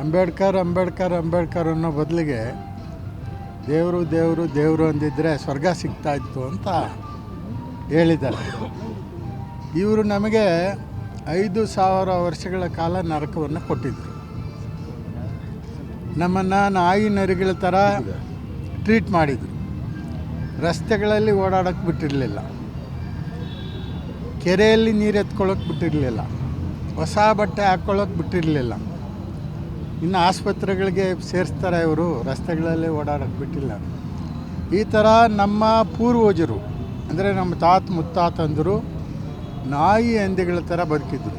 ಅಂಬೇಡ್ಕರ್ ಅಂಬೇಡ್ಕರ್ ಅಂಬೇಡ್ಕರ್ ಅನ್ನೋ ಬದಲಿಗೆ ದೇವರು ದೇವರು ದೇವರು ಅಂದಿದ್ದರೆ ಸ್ವರ್ಗ ಸಿಗ್ತಾ ಇತ್ತು ಅಂತ ಹೇಳಿದ್ದಾರೆ. ಇವರು ನಮಗೆ ಐದು ಸಾವಿರ ವರ್ಷಗಳ ಕಾಲ ನರಕವನ್ನು ಕೊಟ್ಟಿದ್ದರು ನಮ್ಮನ್ನು ನಾಯಿ ನರಿಗಳ ಥರ ಟ್ರೀಟ್ ಮಾಡಿದರು. ರಸ್ತೆಗಳಲ್ಲಿ ಓಡಾಡೋಕ್ಕೆ ಬಿಟ್ಟಿರಲಿಲ್ಲ. ಕೆರೆಯಲ್ಲಿ ನೀರು ಎತ್ಕೊಳ್ಳೋಕೆ ಬಿಟ್ಟಿರಲಿಲ್ಲ. ಹೊಸ ಬಟ್ಟೆ ಹಾಕ್ಕೊಳ್ಳೋಕೆ ಬಿಟ್ಟಿರಲಿಲ್ಲ. ಇನ್ನು ಆಸ್ಪತ್ರೆಗಳಿಗೆ ಸೇರಿಸ್ತಾರೆ ಇವರು, ರಸ್ತೆಗಳಲ್ಲಿ ಓಡಾಡೋಕ್ಕೆ ಬಿಟ್ಟಿಲ್ಲ. ಈ ಥರ ನಮ್ಮ ಪೂರ್ವಜರು, ಅಂದರೆ ನಮ್ಮ ತಾತ ಮುತ್ತಾತಂದರು ನಾಯಿ ಹಂದಿಗಳ ಥರ ಬದುಕಿದ್ರು.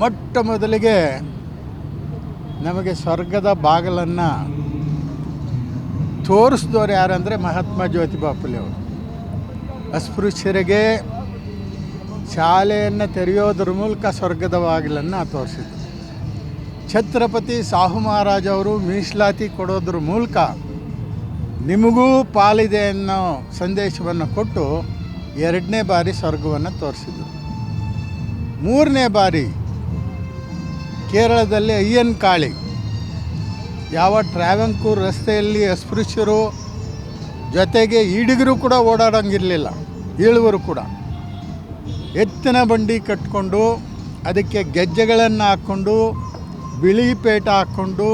ಮೊಟ್ಟ ಮೊದಲಿಗೆ ನಮಗೆ ಸ್ವರ್ಗದ ಬಾಗಿಲನ್ನು ತೋರಿಸಿದವರು ಯಾರಂದರೆ ಮಹಾತ್ಮ ಜ್ಯೋತಿಬಾ ಫುಲೆ ಅವರು. ಅಸ್ಪೃಶ್ಯರಿಗೆ ಶಾಲೆಯನ್ನು ತೆರೆಯೋದ್ರ ಮೂಲಕ ಸ್ವರ್ಗದ ಬಾಗಿಲನ್ನು ತೋರಿಸಿದ್ರು. ಛತ್ರಪತಿ ಸಾಹು ಮಹಾರಾಜ್ ಅವರು ಮೀಸಲಾತಿ ಕೊಡೋದ್ರ ಮೂಲಕ ನಿಮಗೂ ಪಾಲಿದೆ ಅನ್ನೋ ಸಂದೇಶವನ್ನು ಕೊಟ್ಟು ಎರಡನೇ ಬಾರಿ ಸ್ವರ್ಗವನ್ನು ತೋರಿಸಿದರು. ಮೂರನೇ ಬಾರಿ ಕೇರಳದಲ್ಲಿ ಅಯ್ಯನ್ ಕಾಳಿ. ಯಾವ ಟ್ರಾವೆಂಕೂರ್ ರಸ್ತೆಯಲ್ಲಿ ಅಸ್ಪೃಶ್ಯರು ಜೊತೆಗೆ ಈಡಿಗರು ಕೂಡ ಓಡಾಡೋಂಗಿರಲಿಲ್ಲ ಏಳುವರು ಕೂಡ. ಎತ್ತಿನ ಬಂಡಿ ಕಟ್ಕೊಂಡು ಅದಕ್ಕೆ ಗೆಜ್ಜೆಗಳನ್ನು ಹಾಕ್ಕೊಂಡು ಬಿಳಿ ಪೇಟ ಹಾಕ್ಕೊಂಡು,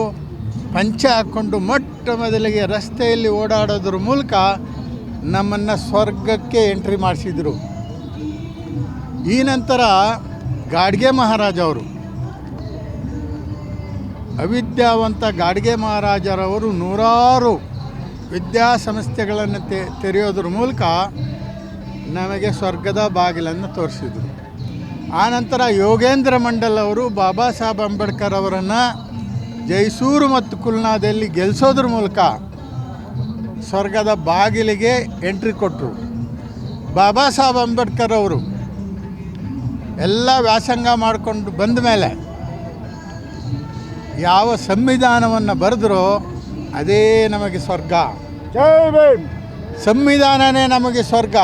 ಪಂಚೆ ಹಾಕ್ಕೊಂಡು ಮೊಟ್ಟ ಮೊದಲಿಗೆ ರಸ್ತೆಯಲ್ಲಿ ಓಡಾಡೋದ್ರ ಮೂಲಕ ನಮ್ಮನ್ನು ಸ್ವರ್ಗಕ್ಕೆ ಎಂಟ್ರಿ ಮಾಡಿಸಿದರು. ಈ ನಂತರ ಗಾಡ್ಗೆ ಮಹಾರಾಜ ಅವರು. ಅವಿದ್ಯಾವಂತ ಗಾಡ್ಗೆ ಮಹಾರಾಜರವರು ನೂರಾರು ವಿದ್ಯಾಸಂಸ್ಥೆಗಳನ್ನು ತೆರೆಯೋದ್ರ ಮೂಲಕ ನಮಗೆ ಸ್ವರ್ಗದ ಬಾಗಿಲನ್ನು ತೋರಿಸಿದರು. ಆನಂತರ ಯೋಗೇಂದ್ರ ಮಂಡಲ್ ಅವರು ಬಾಬಾ ಸಾಹೇಬ್ ಅಂಬೇಡ್ಕರ್ ಅವರನ್ನು ಜೈಸೂರು ಮತ್ತು ಕುಲ್ನಾದಲ್ಲಿ ಗೆಲ್ಲಿಸೋದ್ರ ಮೂಲಕ ಸ್ವರ್ಗದ ಬಾಗಿಲಿಗೆ ಎಂಟ್ರಿ ಕೊಟ್ಟರು ಬಾಬಾ ಸಾಹೇಬ್ ಅಂಬೇಡ್ಕರ್ ಅವರು ಎಲ್ಲ ವ್ಯಾಸಂಗ ಮಾಡಿಕೊಂಡು ಬಂದ ಮೇಲೆ ಯಾವ ಸಂವಿಧಾನವನ್ನು ಬರೆದ್ರೋ ಅದೇ ನಮಗೆ ಸ್ವರ್ಗ. ಸಂವಿಧಾನನೇ ನಮಗೆ ಸ್ವರ್ಗ.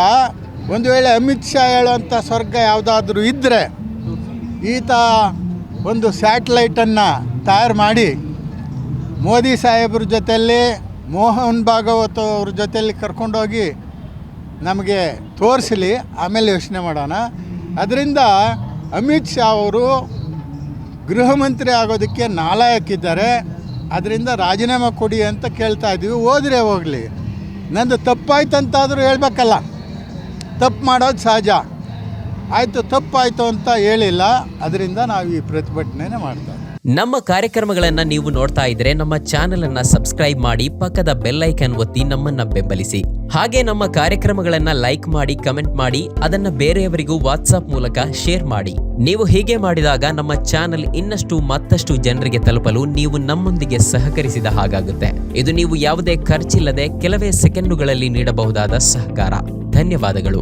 ಒಂದು ವೇಳೆ ಅಮಿತ್ ಶಾ ಹೇಳುವಂಥ ಸ್ವರ್ಗ ಯಾವುದಾದ್ರೂ ಇದ್ದರೆ ಈತ ಒಂದು ಸ್ಯಾಟಲೈಟನ್ನು ತಯಾರು ಮಾಡಿ ಮೋದಿ ಸಾಹೇಬ್ರ ಜೊತೆಯಲ್ಲಿ ಮೋಹನ್ ಭಾಗವತ್ ಅವ್ರ ಜೊತೆಯಲ್ಲಿ ಕರ್ಕೊಂಡೋಗಿ ನಮಗೆ ತೋರಿಸಲಿ, ಆಮೇಲೆ ಯೋಚನೆ ಮಾಡೋಣ. ಅದರಿಂದ ಅಮಿತ್ ಶಾ ಅವರು ಗೃಹ ಮಂತ್ರಿ ಆಗೋದಕ್ಕೆ ನಾಲಾಯಕ್ಕಿದ್ದಾರೆ. ಅದರಿಂದ ರಾಜೀನಾಮೆ ಕೊಡಿ ಅಂತ ಕೇಳ್ತಾ ಇದ್ದೀವಿ ಹೋದರೆ ಹೋಗಲಿ. ನಂದು ತಪ್ಪಾಯ್ತಂತಾದರೂ ಹೇಳ್ಬೇಕಲ್ಲ. ತಪ್ಪು ಮಾಡೋದು ಸಹಜ. ಆಯಿತು, ತಪ್ಪಾಯಿತು ಅಂತ ಹೇಳಿಲ್ಲ. ಅದರಿಂದ ನಾವು ಈ ಪ್ರತಿಭಟನೆ ಮಾಡ್ತಾ ನಮ್ಮ ಕಾರ್ಯಕ್ರಮಗಳನ್ನು ನೀವು ನೋಡ್ತಾ ಇದ್ರೆ ನಮ್ಮ ಚಾನೆಲ್ ಅನ್ನ ಸಬ್ಸ್ಕ್ರೈಬ್ ಮಾಡಿ ಪಕ್ಕದ ಬೆಲ್ ಐಕನ್ ಒತ್ತಿ ನಮ್ಮನ್ನ ಬೆಂಬಲಿಸಿ. ಹಾಗೆ ನಮ್ಮ ಕಾರ್ಯಕ್ರಮಗಳನ್ನ ಲೈಕ್ ಮಾಡಿ, ಕಮೆಂಟ್ ಮಾಡಿ, ಅದನ್ನ ಬೇರೆಯವರಿಗೂ ವಾಟ್ಸಾಪ್ ಮೂಲಕ ಶೇರ್ ಮಾಡಿ. ನೀವು ಹೀಗೆ ಮಾಡಿದಾಗ ನಮ್ಮ ಚಾನೆಲ್ ಇನ್ನಷ್ಟು ಮತ್ತಷ್ಟು ಜನರಿಗೆ ತಲುಪಲು ನೀವು ನಮ್ಮೊಂದಿಗೆ ಸಹಕರಿಸಿದ ಹಾಗಾಗುತ್ತೆ. ಇದು ನೀವು ಯಾವುದೇ ಖರ್ಚಿಲ್ಲದೆ ಕೆಲವೇ ಸೆಕೆಂಡುಗಳಲ್ಲಿ ನೀಡಬಹುದಾದ ಸಹಕಾರ. ಧನ್ಯವಾದಗಳು.